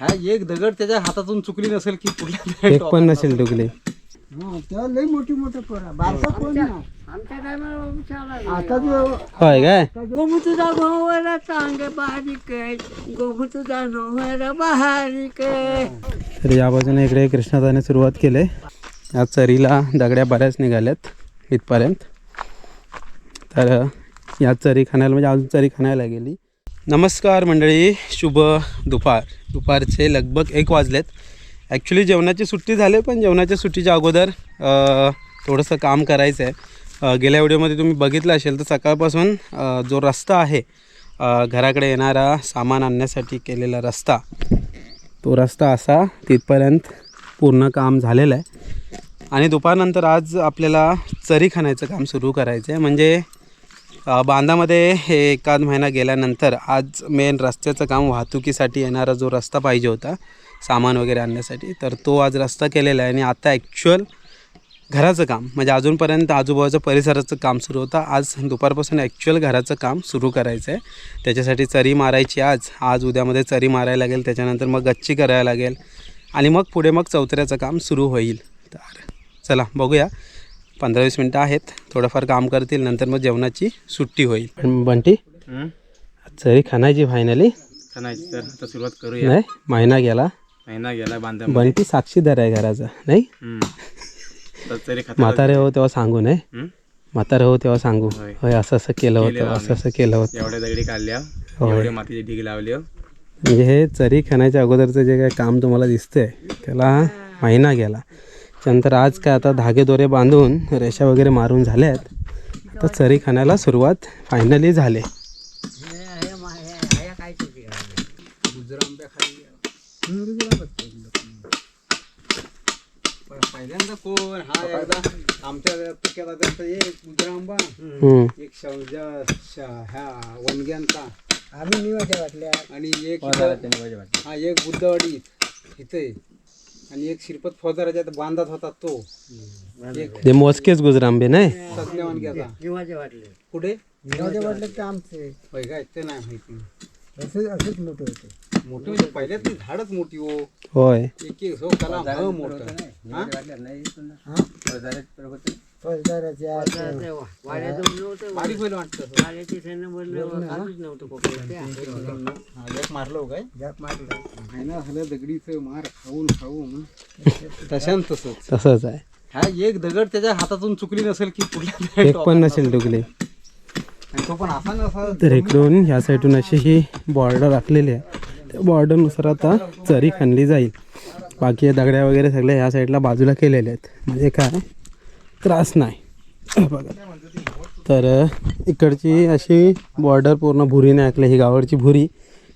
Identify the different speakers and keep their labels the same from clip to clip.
Speaker 1: हा एक दगड त्याच्या हातातून चुकली नसेल की कुठल्या
Speaker 2: एक पण नसेल डुगले
Speaker 3: तेव्हा लई मोठी मोठे पोरा बारसा कोण नाही.
Speaker 4: आमच्या टायमाला
Speaker 3: आता जो
Speaker 2: होय काय?
Speaker 4: गोमू तुझा गोवरा चांग बारीक आहे गोमू तुझा नोहरा बारीक आहे
Speaker 2: तर या बाजूने इकडे कृष्णादाने सुरुवात केली. या चरीला दगड्या बऱ्याच निघाल्यात इथपर्यंत. तर या चरी खाण्याला म्हणजे अजून चरी खाण्याला गेली. नमस्कार मंडळी शुभ दुपार. दुपारचे लगभग एक वाजलेत. ॲक्च्युली जेवणाची सुट्टी झाली पण जेवणाच्या सुट्टीच्या अगोदर थोडंसं काम करायचं आहे गेल्या व्हिडिओमध्ये तुम्ही बघितलं असेल तर सकाळपासून जो रस्ता आहे घराकडे येणारा सामान आणण्यासाठी केलेला रस्ता तो रस्ता असा तिथपर्यंत पूर्ण काम झालेलं आहे. आणि दुपारनंतर आज आपल्याला चरी खाण्याचं काम सुरू करायचं आहे म्हणजे बांधामध्ये हे एकाद महिना गेल्यानंतर आज मेन रस्त्याचं काम वाहतुकीसाठी येणारा जो रस्ता पाहिजे होता सामान वगैरे आणण्यासाठी तर तो आज रस्ता केलेला आहे आणि आता ॲक्च्युअल घराचं काम म्हणजे अजूनपर्यंत आजूबाजूचं परिसराचं काम सुरू होतं. आज दुपारपासून ॲक्च्युअल घराचं काम सुरू करायचं आहे. त्याच्यासाठी चरी मारायची आज. आज उद्यामध्ये चरी मारायला लागेल त्याच्यानंतर मग गच्ची करायला लागेल आणि मग पुढे मग चौथऱ्याचं काम सुरू होईल. तर चला बघूया. पंधरा वीस मिनटं आहेत. थोडंफार काम करतील नंतर मग जेवणाची सुट्टी होईल. बंटी चरी खाण्याची फायनली
Speaker 1: खाण्याची तर आता सुरुवात करूया.
Speaker 2: नाही महिना गेला.
Speaker 1: महिना गेला बांधा
Speaker 2: बंटी साक्षीदार आहे घराचा नाही? म्हातारे हो तेव्हा सांगू नये
Speaker 1: हम्म?
Speaker 2: म्हातारे हो तेव्हा सांगू.
Speaker 1: होय.
Speaker 2: असं असं केलं होतं असं असं केलं होतं.
Speaker 1: एवढ्या दगडी काढल्या. एवढे मातीचे ढीग लावले.
Speaker 2: म्हणजे हे चरी खाण्याच्या अगोदरचं जे काय काम तुम्हाला दिसतंय त्याला महिना गेला. त्यानंतर आज काय आता धागे दोरे बांधून रेषा वगैरे मारून झाल्यात आता चरी खाण्याला सुरुवात फायनली झाले.
Speaker 1: पहिल्यांदा कोण हा एकदा आमच्या एक गुजरांबा
Speaker 2: हम्म.
Speaker 1: एक शौजा श- ह्या वनग्यांचा
Speaker 3: आम्ही निवाच्या वाटल्या
Speaker 1: आणि एक हा एक बुद्धवाडी इथे आणि एक श्रीपत फौजदाराच्या इथं बांधात होता तो. एक
Speaker 2: ते मोजकेच गुजरांबे नाही?
Speaker 1: तज्ञ वनग्याचा
Speaker 4: जीवाचे वाटले.
Speaker 1: कुठे?
Speaker 3: वाटले ते आमचे?
Speaker 1: होय काय? ते नाही माहिती.
Speaker 3: असंच असंच मोठे होते.
Speaker 1: मोठी म्हणजे पहिल्यात ती झाडच मोठी हो.
Speaker 2: होय.
Speaker 1: एक एक हो कला ह मोठं. हा?
Speaker 3: फौजदाराच्या
Speaker 1: बारीक होईल वाटतं. हा, एक मारलो काय?
Speaker 3: जाप मारला
Speaker 1: महिना झालं दगडीचं मार खाऊन खाऊन. तशान तसंच.
Speaker 2: तसंच आहे.
Speaker 1: हा एक दगड त्याच्या हातातून चुकली नसेल की कुठल्या
Speaker 2: एक पण नसेल डुगले
Speaker 1: आणि तो पण असा नसा
Speaker 2: तर इकडून ह्या साईडून अशी ही बॉर्डर राखलेली आहे. त्या बॉर्डरनुसार आता चरी खणली जाईल. बाकी दगड्या वगैरे सगळ्या ह्या साईडला बाजूला केलेल्या आहेत. म्हणजे काय? त्रास नाही. बघा. तर इकडची अशी बॉर्डर पूर्ण भुरीने आखली. ही गावाची भुरी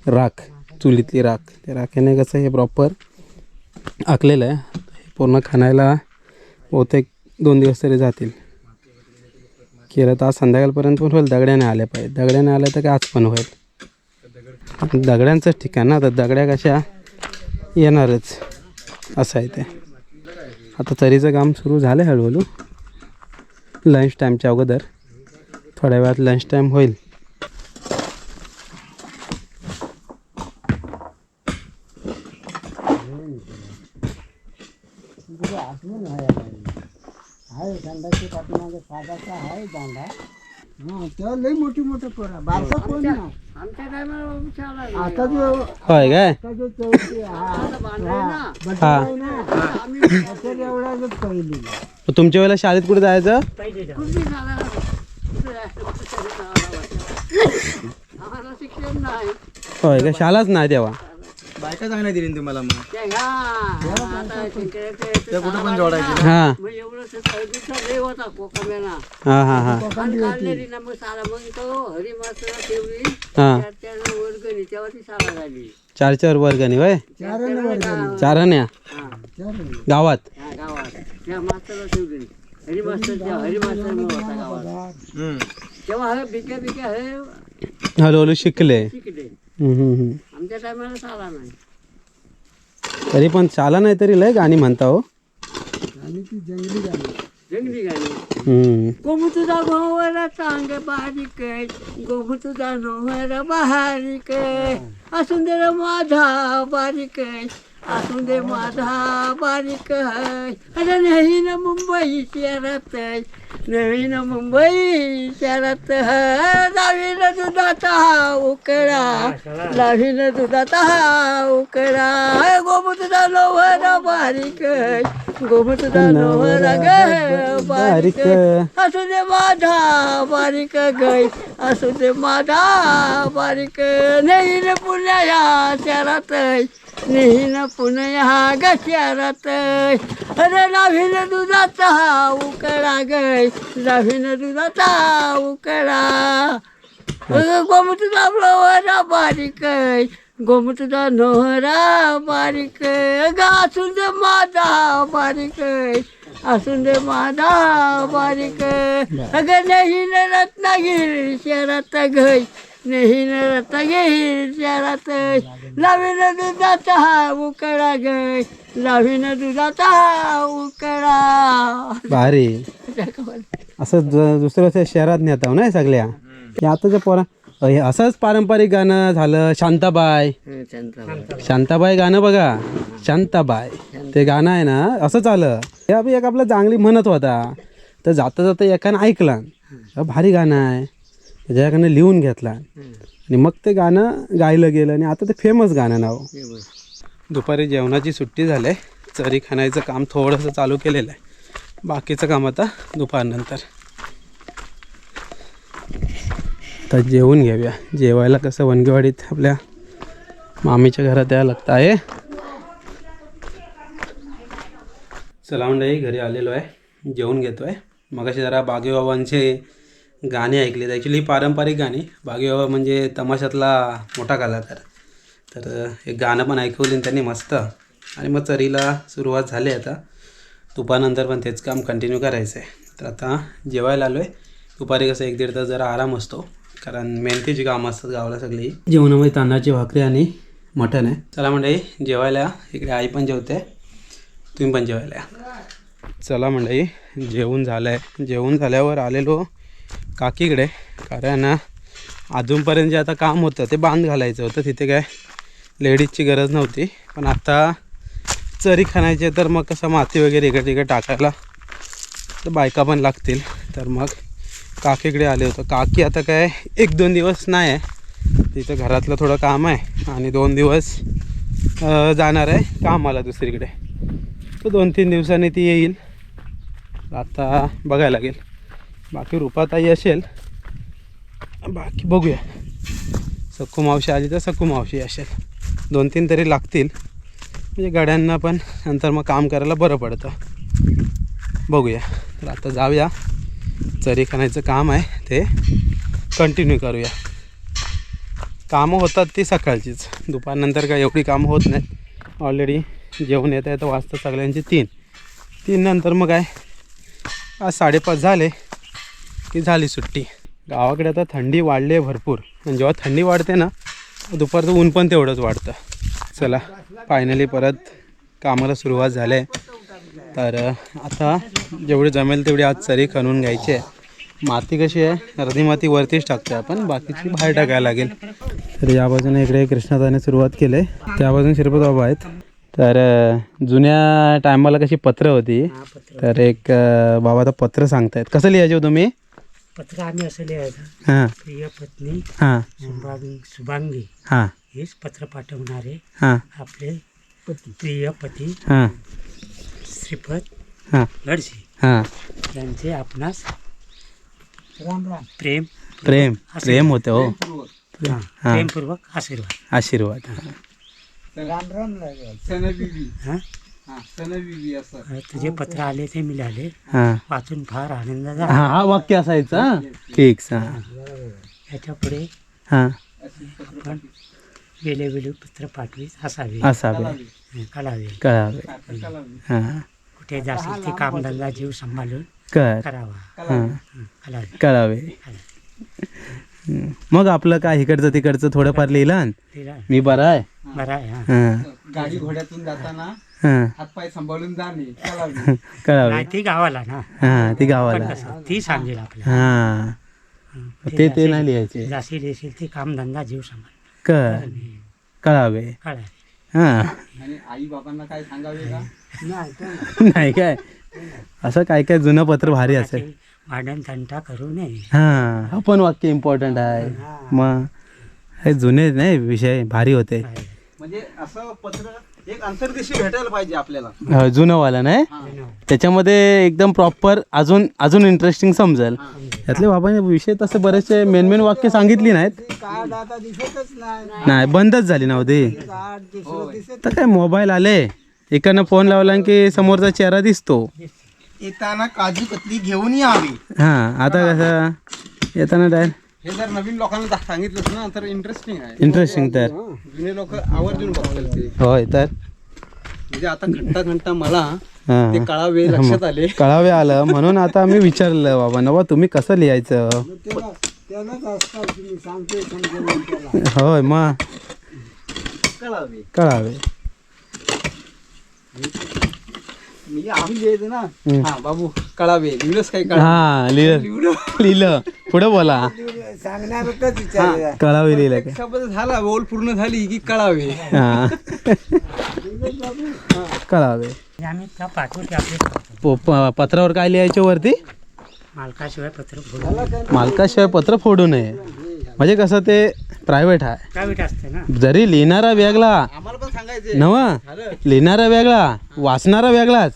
Speaker 2: राख चुलीतली राख. त्या राखेने कसं हे प्रॉपर आखलेलं आहे. हे पूर्ण खाणायला बहुतेक दोन दिवस तरी जातील. केलं तर आज संध्याकाळपर्यंत पण होईल. दगड्याने आल्या पाहिजे दगड्याने आल्या तर काय आज पण होईल. दगड्यांचंच ठिकाण ना तर दगड्या कशा येणारच असं आहे ते. आता तरीचं काम सुरू झालं आहे हळूहळू लंच टाईमच्या अगोदर. थोड्या वेळात लंच टाईम होईल.
Speaker 3: आहे हा तेव्हा लई मोठी मोठे पोरा. बारसा कोण नाही.
Speaker 4: आमच्या टायमाला शाळा
Speaker 3: आता जो
Speaker 2: होय काय?
Speaker 3: आता जो चौथी हा
Speaker 2: हा
Speaker 3: आहे ना तर एवढाच पहिली.
Speaker 2: मग तुमच्या वेळेला शाळेत कुठे जायचं?
Speaker 4: कुठली आम्हाला शिक्षण नाही.
Speaker 2: होय काय शाळाच नाही तेव्हा?
Speaker 1: बायका चांगल्या दिली तुम्हाला मग.
Speaker 4: ते
Speaker 1: त्या कुठं पण जोडायचे.
Speaker 2: हां.
Speaker 4: मग एवढं ते चौदीचा लय होता कोकमेला.
Speaker 2: हां हां हां.
Speaker 4: आणि काढलेली ना मग शाळा मग तो हरी मात्र ठेवली.
Speaker 2: हां.
Speaker 4: त्यानं वर्गणी. झाली.
Speaker 2: चार चार वर्गणी वय चारण्या
Speaker 4: हा.
Speaker 3: चार
Speaker 2: गावात?
Speaker 4: ह्या गावात. त्या मास्तरला ठेवली. हरी मास्तर त्या हरी मास्तर होता गावात. तेव्हा हे हे
Speaker 2: हळूहळू शिकले.
Speaker 4: शिकले.
Speaker 2: हम्म, हम्म, हम्म.
Speaker 4: आमच्या टायमाला शाळा नाही.
Speaker 2: तरी पण चाला नाही तरी लय गाणी म्हणता हो.
Speaker 3: आणि ती जंगली गाणी.
Speaker 4: जंगली गाणी.
Speaker 2: हम्म.
Speaker 4: गोमू तुझा गोवर चांग बारीक आहे. गोमू तुझा नोहर बारीक असून दे रे माझा बारीक असून दे माझा बारीक अरे नवीन मुंबई शहरात नवीन मुंबई शहरात लावीन दुधाचा उकळा. लावीन दुधाचा हा उकळा गोमू तुझा नोहर बारीक आहे गोमू तुझा नोहर ग बारीक असू दे माझा बारीक गै असू दे माझा बारीक नेईन पुण्या शहरात नेईन पुण्या ग शहरात. अरे लावीन दुधाचा उकळा गै लावीन दुधाचा उकळा. गोमूतचा फ्लवरा बारीक गोमूतचा नोहरा बारीक ग असून दे माझा बारीक असून दे माझा बारीक अगं नाही न रत्नागिरी शहरात गय नाही न रत्नागिरी शहरात लावीन दुधाचा हा उकळा गय लावीन दुधाचा हा उकळा.
Speaker 2: भारी. असं ज- दुसऱ्या शहरात नेता ना सगळ्या? हे आताच्या पोरा हे असंच पारंपरिक गाणं झालं शांताबाई. शांताबाई. गाणं बघा. शांताबाई. ते गाणं आहे ना असंच आलं ते एक आपला चांगली म्हणत होता. तर जाता जाता एकानं ऐकला. भारी गाणं आहे. त्याच्याकडनं लिहून घेतला. आणि मग ते गाणं गायलं गेलं आणि आता ते फेमस गाणं नाव. दुपारी जेवणाची सुट्टी झाली. आहे. चरी खाण्याचं काम थोडंसं चालू केलेलं आहे. बाकीचं काम आता दुपारनंतर. आता जेवून घेऊया. जेवायला कसं वनगेवाडीत आपल्या मामीच्या घरात यायला लागतं आहे. चला मंडळी घरी आलेलो आहे. जेवून घेतो आहे मग जरा बागेबाबांचे गाणे ऐकले ॲक्च्युली पारंपरिक गाणी. बागेबाबा म्हणजे तमाशातला मोठा कलाकार. तर एक गाणं पण ऐकवले त्यांनी मस्त. आणि मग चरीला सुरुवात झाली आता. तुपानंतर पण तेच काम कंटिन्यू करायचं आहे तर आता जेवायला आलो आहे दुपारी कसं एक दीड तास जरा आराम असतो. कारण मेहनतीची कामं असतात गावाला सगळी. जेवणामध्ये तांदळाची भाकरी आणि मटण आहे. चला मंडळी जेवायला इकडे आई पण जेवते. तुम्ही पण जेवायला चला मंडळी जेवण झालं आहे जेवण झाल्यावर आलेलो काकीकडे. कारण अजूनपर्यंत जे आता काम होतं ते बांध घालायचं होतं. तिथे काय लेडीजची गरज नव्हती. पण आता चरी खाण्याचे तर मग कसं माती वगैरे इकडे तिकडे टाकायला तर बायका पण लागतील. तर मग काकीकडे आले होतं. काकी आता काय एक दोन दिवस नाही आहे. तिचं घरातलं थोडं काम आहे आणि दोन दिवस जाणार आहे कामाला दुसरीकडे. तर दोन तीन दिवसांनी ती येईल. आता बघायला लागेल. बाकी रुपाताई असेल. बाकी बघूया. सक्कू मावशी आली तर सक्कू मावशी असेल. दोन तीन तरी लागतील. म्हणजे गाड्यांना पण नंतर मग काम करायला बरं पडतं. बघूया. तर आता जाऊया. चरी खाण्याचं काम आहे ते कंटिन्यू करूया. कामं होतात ती सकाळचीच. दुपारनंतर काय एवढी कामं होत नाहीत. ऑलरेडी जेवण येता येतं वाजता सगळ्यांची तीन. तीन नंतर मग काय? आज साडेपाच झाले की झाली सुट्टी. गावाकडे आता थंडी वाढली आहे भरपूर. आणि जेव्हा थंडी वाढते ना दुपारचं ऊन पण तेवढंच वाढतं. चला फायनली परत कामाला सुरुवात झाली आहे. तर आता जेवढी जमेल तेवढी आज चरी खणून घ्यायची आहे. माती कशी आहे? अर्धी माती वरतीच टाकतो आपण बाकीची बाहेर टाकायला लागेल. तर या बाजूने इकडे कृष्णादाने सुरुवात केली. आहे त्या बाजूने शिरपत बाबा आहेत. तर जुन्या टायमाला कशी पत्र होती तर एक बाबा आता पत्र सांगतायत. कसं लिहायचे हो तुम्ही?
Speaker 3: पत्र आम्ही असं लिहायचं.
Speaker 2: हां.
Speaker 3: प्रिय पत्नी
Speaker 2: हां.
Speaker 3: शुभांगी शुभांगी.
Speaker 2: हां.
Speaker 3: हेच पत्र पाठवणारे
Speaker 2: हां.
Speaker 3: आपले प्रिय पती.
Speaker 2: हां.
Speaker 3: श्रीपत
Speaker 2: हां.
Speaker 3: गडसे
Speaker 2: हां.
Speaker 3: यांचे आपणास राम राम. प्रेम.
Speaker 2: प्रेम. प्रेम होते हो.
Speaker 3: हा,
Speaker 2: हां.
Speaker 3: प्रेमपूर्वक आशीर्वाद.
Speaker 2: आशीर्वाद.
Speaker 1: राम राम सनबीबी
Speaker 3: हा?
Speaker 1: हा सनबीबी असं.
Speaker 3: तुझे पत्र आले ते मिळाले
Speaker 2: हां.
Speaker 3: वाचून फार आनंद झाला.
Speaker 2: हां हा वाक्य असायचं फिक्स हां.
Speaker 3: याच्यापुढे
Speaker 2: हां.
Speaker 3: आपण वेळे वेळे पत्र पाठवीत असावे.
Speaker 2: असावे.
Speaker 3: कळावे
Speaker 2: कळावे हां.
Speaker 3: कुठे जाशील ते कामधंदा जीव सांभाळून
Speaker 2: कर
Speaker 3: करावा.
Speaker 2: हां. हम्म. मग आपलं काय इकडचं तिकडचं थोडंफार लिहिलं? मी बरा आहे?
Speaker 3: बरं आहे हा.
Speaker 2: हां.
Speaker 1: गाडी घोड्यातून जाताना
Speaker 2: हां.
Speaker 1: हातपाय सांभाळून जाणे चलावे.
Speaker 2: कळावं.
Speaker 3: नाही ती गावाला ना.
Speaker 2: हां ती
Speaker 3: पण
Speaker 2: गावाला.
Speaker 3: कसं ती सांगेल आपल्याला.
Speaker 2: हां. ते ते नाही लिहायचे.
Speaker 3: जाशी देशील ती कामधंदा जीव सांभाळ
Speaker 2: क कळावे. हां.
Speaker 1: आणि आई बाबांना काय सांगावे का?
Speaker 3: नाही
Speaker 2: काय? असं काय काय जुनं पत्र भारी असेल.
Speaker 3: तंटा करू नये.
Speaker 2: हां हा पण वाक्य इम्पॉर्टंट आहे. मग हे जुने नाही विषय भारी होते.
Speaker 1: म्हणजे असं पत्र एक अंतर्देशी भेटायला पाहिजे आपल्याला.
Speaker 2: नाही? त्याच्यामध्ये एकदम प्रॉपर अजून अजून इंटरेस्टिंग समजेल. यातले बाबांनी विषय तसे बरेचसे मेन मेन वाक्य सांगितली नाहीत.
Speaker 3: कार्ड आता दिसतच नाही.
Speaker 2: नाही बंदच झाली नव्हती
Speaker 3: कार्ड दुसरं दिसत
Speaker 2: तर काय मोबाईल आले. एकानं फोन लावला की समोरचा चेहरा दिसतो.
Speaker 1: येताना काजू कतली घेऊन यावी
Speaker 2: हां आता कसं? येताना डायरेक्ट
Speaker 1: हे जर नवीन लोकांना दा- सांगितलंस ना तर इंटरेस्टिंग आहे.
Speaker 2: इंटरेस्टिंग तर.
Speaker 1: जुने लोक आवर्जून ते.
Speaker 2: होय तर?
Speaker 1: म्हणजे आता घंटा घंटा मला
Speaker 2: हां.
Speaker 1: ते कळावे लक्षात आले.
Speaker 2: कळावे आलं. म्हणून आता आम्ही विचारलं बाबा नवा तुम्ही कसं लिहायचं? होय मग?
Speaker 1: कळावे.
Speaker 2: कळावे.
Speaker 1: मी आम्ही लिहायचं ना. हा बाबू कळावे लिहिलंच काही कळा?
Speaker 2: हा लिहिलं. लिहिलं. पुढं बोला.
Speaker 3: सांगणार होतच विचार
Speaker 2: कळावे लिहिलं. काय
Speaker 1: शब्द झाला बोल पूर्ण झाली की कळावे
Speaker 2: हा. कळावे
Speaker 3: आम्ही त्या पाठवते आपले
Speaker 2: प- प- पत्रावर काय लिहायचे वरती?
Speaker 3: मालकाशिवाय पत्र
Speaker 2: मालकाशिवाय पत्र फोडू नये. म्हणजे कसं ते प्रायव्हेट आहे.
Speaker 3: प्रायव्हेट असते ना?
Speaker 2: जरी लिहिणारा वेगळा
Speaker 1: आम्हाला पण सांगायचे
Speaker 2: नव लिहिणारा वेगळा वाचणारा वेगळाच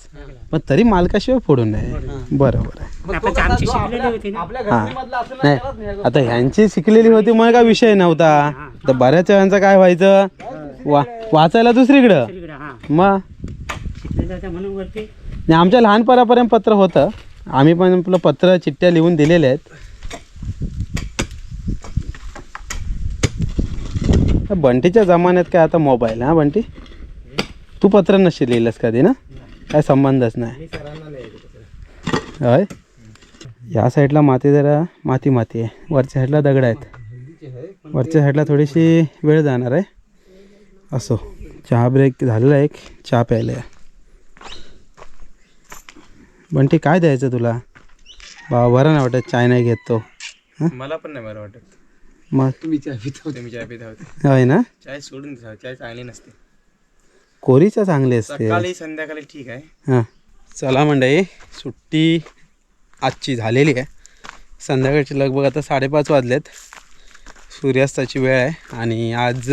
Speaker 2: पण तरी मालकाशिवाय फोडू नये. बरोबर आहे.
Speaker 3: आपण तर आमची शिकलेली होती ना?
Speaker 1: आपल्या
Speaker 2: हा.
Speaker 1: घरातला असं
Speaker 2: नाही आता ह्यांची शिकलेली होती मग काय विषय नव्हता. तर बऱ्याच वेळांचं काय व्हायचं? वा वाचायला दुसरीकडं.
Speaker 3: हा.
Speaker 2: मग?
Speaker 3: शिकलेलं होतं म्हणून वरती
Speaker 2: नाही, आमच्या लहानपणापर्यंत पत्र होतं. आम्ही पण आपलं पत्र चिठ्ठ्या लिहून दिलेल्या आहेत. बंटीच्या जमान्यात काय आता मोबाईल हा बंटी? तू पत्र नशी लिहिलंस कधी ना? काय संबंधच नाही. होय? या साईडला माती जरा माती माती आहे. वरच्या साईडला दगड आहेत. वरच्या साईडला थोडीशी वेळ जाणार आहे. असो चहा ब्रेक झालेला आहे एक चहा प्यायला बंटी काय द्यायचं तुला? बाबा बरं नाही वाटत चाय नाही घेत तो.
Speaker 5: मला पण नाही बरं वाटत.
Speaker 2: मग?
Speaker 1: पिता होते.
Speaker 5: चाय पिता होते.
Speaker 2: होय ना?
Speaker 5: चाय सोडून चाय चांगली नसते.
Speaker 2: कोरीच्या चांगली असते.
Speaker 5: सकाळी संध्याकाळी ठीक आहे.
Speaker 2: हां. चला मंडळी सुट्टी आजची झालेली आहे. संध्याकाळची लगभग आता साडेपाच वाजलेत. सूर्यास्ताची वेळ आहे आणि आज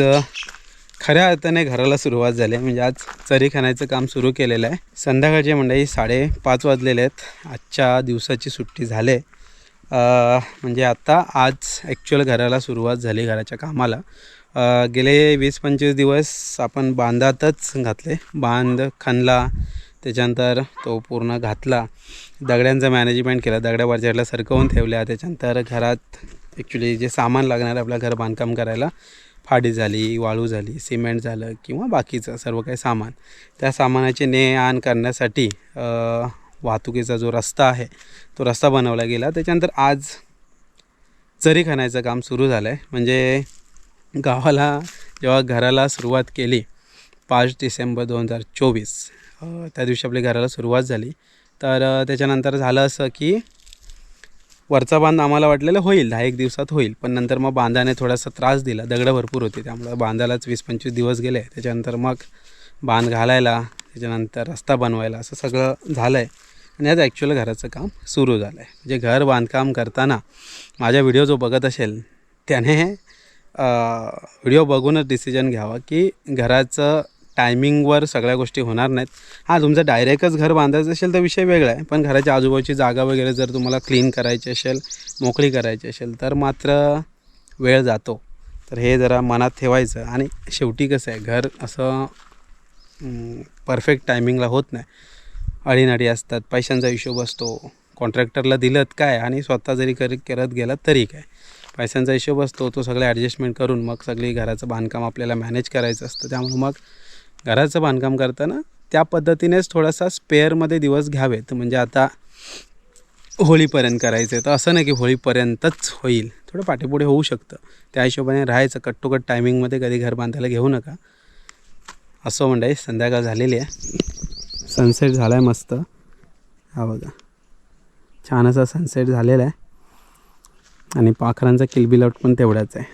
Speaker 2: खऱ्या अर्थाने घराला सुरुवात झाली आहे. म्हणजे आज चरी खाण्याचं काम सुरू केलेलं आहे. संध्याकाळचे मंडळी साडेपाच वाजलेले आहेत. आजच्या दिवसाची सुट्टी झाले म्हणजे आत्ता आज ॲक्च्युअल घराला सुरुवात झाली घराच्या कामाला. गेले वीस पंचवीस दिवस आपण बांधातच घातले. बांध खणला त्याच्यानंतर तो पूर्ण घातला. दगड्यांचं मॅनेजमेंट केलं. दगड्या वरच्या सरकवून ठेवल्या. त्याच्यानंतर घरात ॲक्च्युली जे सामान लागणार आपलं घर बांधकाम करायला फाडी झाली वाळू झाली सिमेंट झालं किंवा बाकीचं सर्व काही सामान. त्या सामानाचे ने आण करण्यासाठी वाहतुकीचा जो रस्ता आहे तो रस्ता बनवला गेला. त्याच्यानंतर आज चरी खणायचं काम सुरू झालं आहे म्हणजे गावाला जेव्हा घराला सुरुवात केली पाच डिसेंबर दोन हजार चोवीस त्या दिवशी आपल्या घराला सुरुवात झाली. तर त्याच्यानंतर झालं असं की वरचा बांध आम्हाला वाटलेलं होईल दहा एक दिवसात होईल. पण नंतर मग बांधाने थोडासा त्रास दिला. दगडं भरपूर होती. त्यामुळं बांधालाच वीस पंचवीस दिवस गेले. त्याच्यानंतर मग बांध घालायला त्याच्यानंतर रस्ता बनवायला असं सगळं झालं आहे आणि आज ॲक्च्युअल घराचं काम सुरू झालं आहे म्हणजे घर बांधकाम करताना माझा व्हिडिओ जो बघत असेल त्याने व्हिडिओ बघूनच डिसिजन घ्यावा की घराचं टायमिंगवर सगळ्या गोष्टी होणार नाहीत. हां तुमचं डायरेक्टच घर बांधायचं असेल तर विषय वेगळा आहे पण घराच्या आजूबाजूची जागा वगैरे जर तुम्हाला क्लीन करायची असेल मोकळी करायची असेल तर मात्र वेळ जातो. तर हे जरा मनात ठेवायचं. आणि शेवटी कसं आहे घर असं परफेक्ट टायमिंगला होत नाही. अडीनडी असतात पैशांचा हिशोब असतो. कॉन्ट्रॅक्टरला दिलं काय आणि स्वतः जरी कर करत गेलात तरी काय? पैशांचा हिशोब असतो तो सगळं ॲडजस्टमेंट करून मग सगळी घराचं बांधकाम आपल्याला मॅनेज करायचं असतं. त्यामुळे मग घराचं बांधकाम करताना त्या पद्धतीनेच थोडासा स्पेअरमध्ये दिवस घ्यावेत. म्हणजे आता होळीपर्यंत करायचं आहे तर असं नाही की होळीपर्यंतच होईल. थोडं पाठीपुढे होऊ शकतं. त्या हिशोबाने राहायचं. कट टायमिंगमध्ये कधी घर बांधायला घेऊ नका. असं म्हणजे संध्याकाळ झालेली आहे. सनसेट झाला आहे मस्त. हा बघा. छान असा सनसेट झालेला आहे आणि पाखरांचा किलबिलाट पण तेवढाच आहे.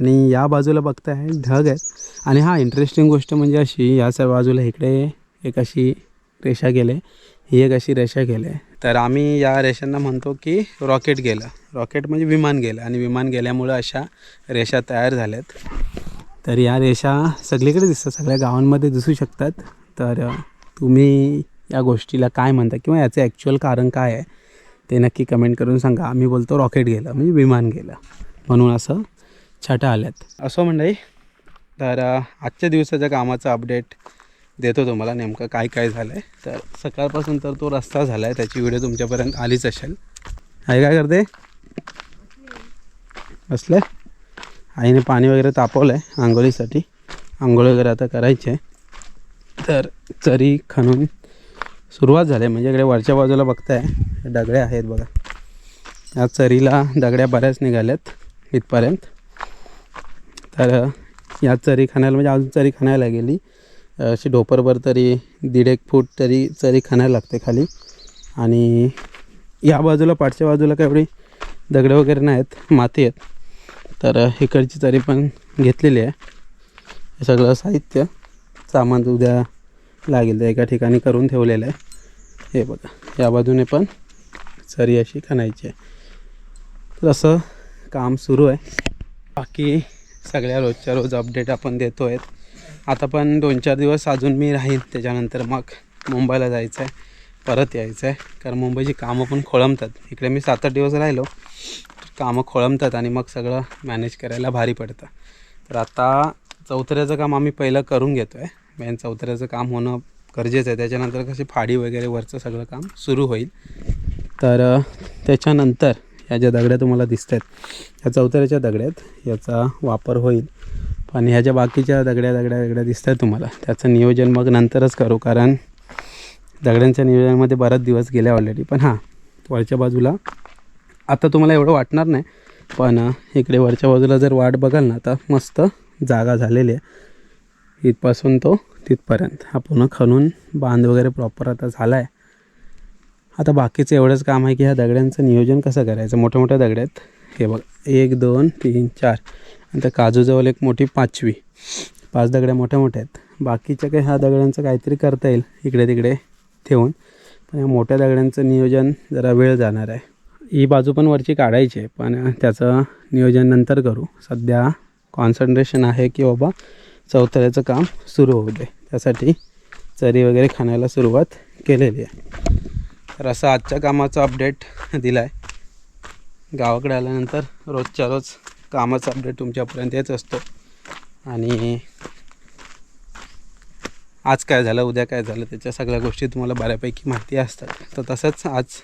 Speaker 2: आणि या बाजूला बघताय ढग आहेत. आणि हा इंटरेस्टिंग गोष्ट म्हणजे अशी या सर्व बाजूला इकडे एक अशी रेषा गेले ही एक अशी रेषा गेले. तर आम्ही या रेषांना म्हणतो की रॉकेट गेलं. रॉकेट म्हणजे विमान गेलं. आणि विमान गेल्यामुळं अशा रेषा तयार झाल्यात. तर या रेषा सगळीकडे दिसतात. सगळ्या गावांमध्ये दिसू शकतात. तर तुम्ही या गोष्टीला काय म्हणता किंवा याचं ॲक्च्युअल कारण काय आहे ते नक्की कमेंट करून सांगा. आम्ही बोलतो रॉकेट गेलं म्हणजे विमान गेलं म्हणून असं छाटा आल्यात. असं मंडळी तर आजच्या दिवसाच्या कामाचं अपडेट देतो तुम्हाला. नेमकं काय काय झालं आहे तर सकाळपासून तर तो रस्ता झाला आहे त्याची व्हिडिओ तुमच्यापर्यंत आलीच असेल. आई काय करते? बसलं आईने पाणी वगैरे तापवलं आहे आंघोळीसाठी. आंघोळ वगैरे आता करायची आहे. तर चरी खणून सुरुवात झाली आहे. म्हणजे इकडे वरच्या बाजूला बघताय दगड्या आहेत बघा. या चरीला दगड्या बऱ्याच निघाल्यात इथपर्यंत. तर या चरी खाण्याला म्हणजे अजून चरी खाण्याला गेली. अशी ढोपरभर तरी दीड एक फूट तरी चरी खाण्याला लागते खाली. आणि या बाजूला पाठच्या बाजूला काय एवढी दगडं वगैरे नाहीत माती आहेत. तर इकडची चरी पण घेतलेली आहे. हे सगळं साहित्य. सामान उद्या लागेल तर एका ठिकाणी करून ठेवलेलं आहे. हे बघा या बाजूने पण सरी अशी खणायची आहे. तर असं काम सुरू आहे. बाकी सगळ्या रोजच्या रोज अपडेट आपण देतो आहेत आता पण दोन चार दिवस अजून मी राहीन त्याच्यानंतर मग मुंबईला जायचं आहे परत यायचं आहे कारण मुंबईची कामं पण खोळंबतात. इकडे मी सात आठ दिवस राहिलो कामं खोळंबतात आणि मग सगळं मॅनेज करायला भारी पडतं. तर आता चौथऱ्याचं काम आम्ही पहिलं करून घेतो आहे मेन चौथऱ्याचं काम होणं गरजेचं आहे. त्याच्यानंतर कशी फाडी वगैरे वरचं सगळं काम सुरू होईल. तर त्याच्यानंतर ह्या ज्या दगड्या तुम्हाला दिसत आहेत ह्या चौथऱ्याच्या दगड्यात याचा वापर होईल. पण ह्या ज्या बाकीच्या दगड्या दगड्या दगड्या दिसत आहेत तुम्हाला त्याचं नियोजन मग नंतरच करू. कारण दगड्यांच्या नियोजनामध्ये बराच दिवस गेले ऑलरेडी पण हां वरच्या बाजूला आता तुम्हाला एवढं वाटणार नाही. पण इकडे वरच्या बाजूला जर वाट बघाल ना आता मस्त जागा झालेली आहे. इथपासून तो तिथपर्यंत. हा पूर्ण खणून बांध वगैरे प्रॉपर आता झाला आहे आता बाकीचं एवढंच काम आहे की ह्या दगड्यांचं नियोजन कसं करायचं? मोठ्या मोठ्या दगड्या आहेत. हे बघ. एक दोन तीन चार. आणि त्या काजूजवळ एक मोठी पाचवी. पाच दगड्या मोठ्या मोठ्या आहेत. बाकीच्या काही ह्या दगड्यांचं काहीतरी करता येईल इकडे तिकडे ठेवून. पण या मोठ्या दगड्यांचं नियोजन जरा वेळ जाणार आहे. ही बाजू पण वरची काढायची आहे. पण त्याचं नियोजन नंतर करू. सध्या कॉन्सन्ट्रेशन आहे की बाबा चौथऱ्याचं काम सुरू होऊ दे. त्यासाठी चरी वगैरे खाण्याला सुरुवात केलेली आहे. तर असं आजच्या कामाचा अपडेट दिला आहे गावाकडे आल्यानंतर रोजच्या रोज कामाचा अपडेट तुमच्यापर्यंत येत असतो. आणि आज काय झालं उद्या काय झालं त्याच्या सगळ्या गोष्टी तुम्हाला बऱ्यापैकी माहिती असतात. तर तसंच आज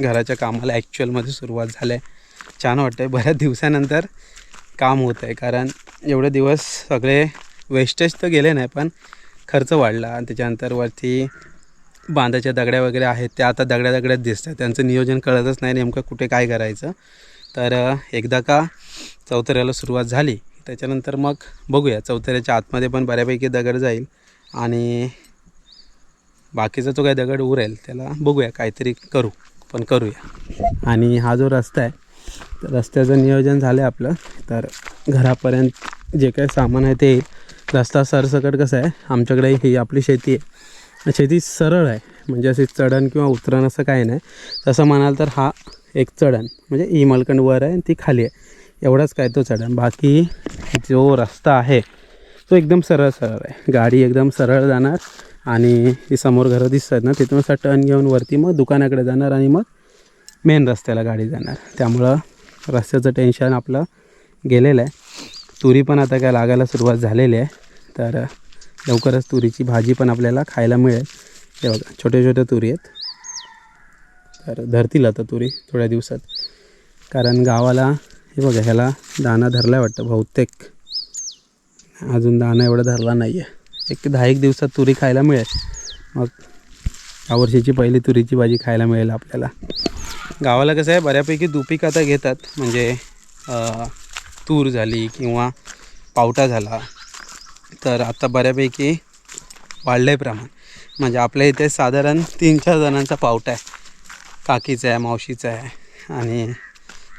Speaker 2: घराच्या कामाला ॲक्च्युअलमध्ये सुरुवात झाली आहे. छान वाटतं आहे बऱ्याच दिवसानंतर काम होतं आहे कारण एवढे दिवस सगळे वेस्टेज तर गेले नाही पण खर्च वाढला. आणि त्याच्यानंतर वरती बांधाच्या दगड्या वगैरे आहेत त्या आता दगड्या दगड्यात दिसतात त्यांचं नियोजन कळतच नाही नेमकं कुठे काय करायचं. तर एकदा का चौथऱ्याला सुरुवात झाली त्याच्यानंतर मग बघूया. चौथऱ्याच्या आतमध्ये पण बऱ्यापैकी दगड जाईल आणि बाकीचा जो काही दगड उरेल त्याला बघूया. काहीतरी करू पण करूया. आणि हा जो रस्ता आहे तर रस्त्याचं नियोजन झालं आहे आपलं. तर घरापर्यंत जे काही सामान आहे ते रस्ता सरसकट कसं आहे? आमच्याकडे ही आपली शेती आहे. शेती सरळ आहे. म्हणजे अशी चढण किंवा उतरण असं काही नाही. तसं म्हणाल तर हा एक चढण. म्हणजे ही मलकंड वर आहे ती खाली आहे. एवढाच काय तो चढण. बाकी जो रस्ता आहे तो एकदम सरळ सरळ आहे. गाडी एकदम सरळ जाणार आणि ती समोर घरं दिसतात ना तिथून असा टर्न घेऊन वरती मग दुकानाकडे जाणार आणि मग मेन रस्त्याला गाडी जाणार. त्यामुळं रस्त्याचं टेन्शन आपलं गेलेलं आहे. तुरी पण आता काय लागायला सुरुवात झालेली आहे. तर लवकरच तुरीची भाजी पण आपल्याला खायला मिळेल. हे बघा छोट्या छोट्या तुरी आहेत. तर धरतील आता तुरी थोड्या दिवसात. कारण गावाला हे बघा ह्याला दाणा धरला आहे वाटतं बहुतेक. अजून दाणा एवढा धरला नाही आहे एक दहा एक दिवसात तुरी खायला मिळेल. मग यावर्षीची पहिली तुरीची भाजी खायला मिळेल आपल्याला. गावाला कसं आहे बऱ्यापैकी दुपीक आता घेतात. म्हणजे तूर झाली किंवा पावटा झाला तर आता बऱ्यापैकी वाढलं आहे प्रमाण. म्हणजे आपल्या इथे साधारण तीन चार जणांचा पावटा आहे. काकीचा आहे मावशीचा आहे आणि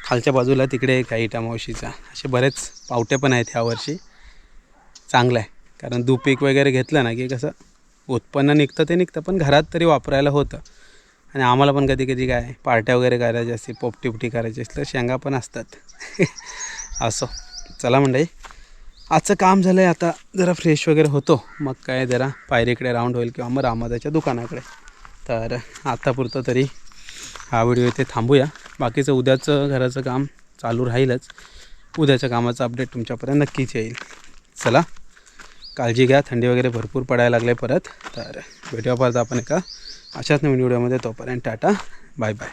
Speaker 2: खालच्या बाजूला तिकडे एक आहे इटा मावशीचा. असे बरेच पावटे पण आहेत ह्यावर्षी चांगलं आहे. कारण दुपीक वगैरे घेतलं ना की कसं उत्पन्न निघतं ते निघतं पण घरात तरी वापरायला होतं. आणि आम्हाला पण कधी कधी काय पार्ट्या वगैरे करायच्या असतील पोपटीपटी करायची असतील तर शेंगा पण असतात. असो. चला म्हणजे आजचं काम झालं आहे आता जरा फ्रेश वगैरे होतो. मग काय जरा पायरीकडे राऊंड होईल किंवा मग रामादाच्या दुकानाकडे. तर आत्तापुरतं तरी हा व्हिडिओ इथे थांबूया. बाकीचं उद्याचं घराचं काम चालू राहीलच. उद्याच्या कामाचं अपडेट तुमच्यापर्यंत नक्कीच येईल. चला. काळजी घ्या. थंडी वगैरे भरपूर पडायला लागले परत. तर भेटूया परत आपण एका अशाच नवीन व्हिडिओमध्ये तोपर्यंत टाटा. Bye bye.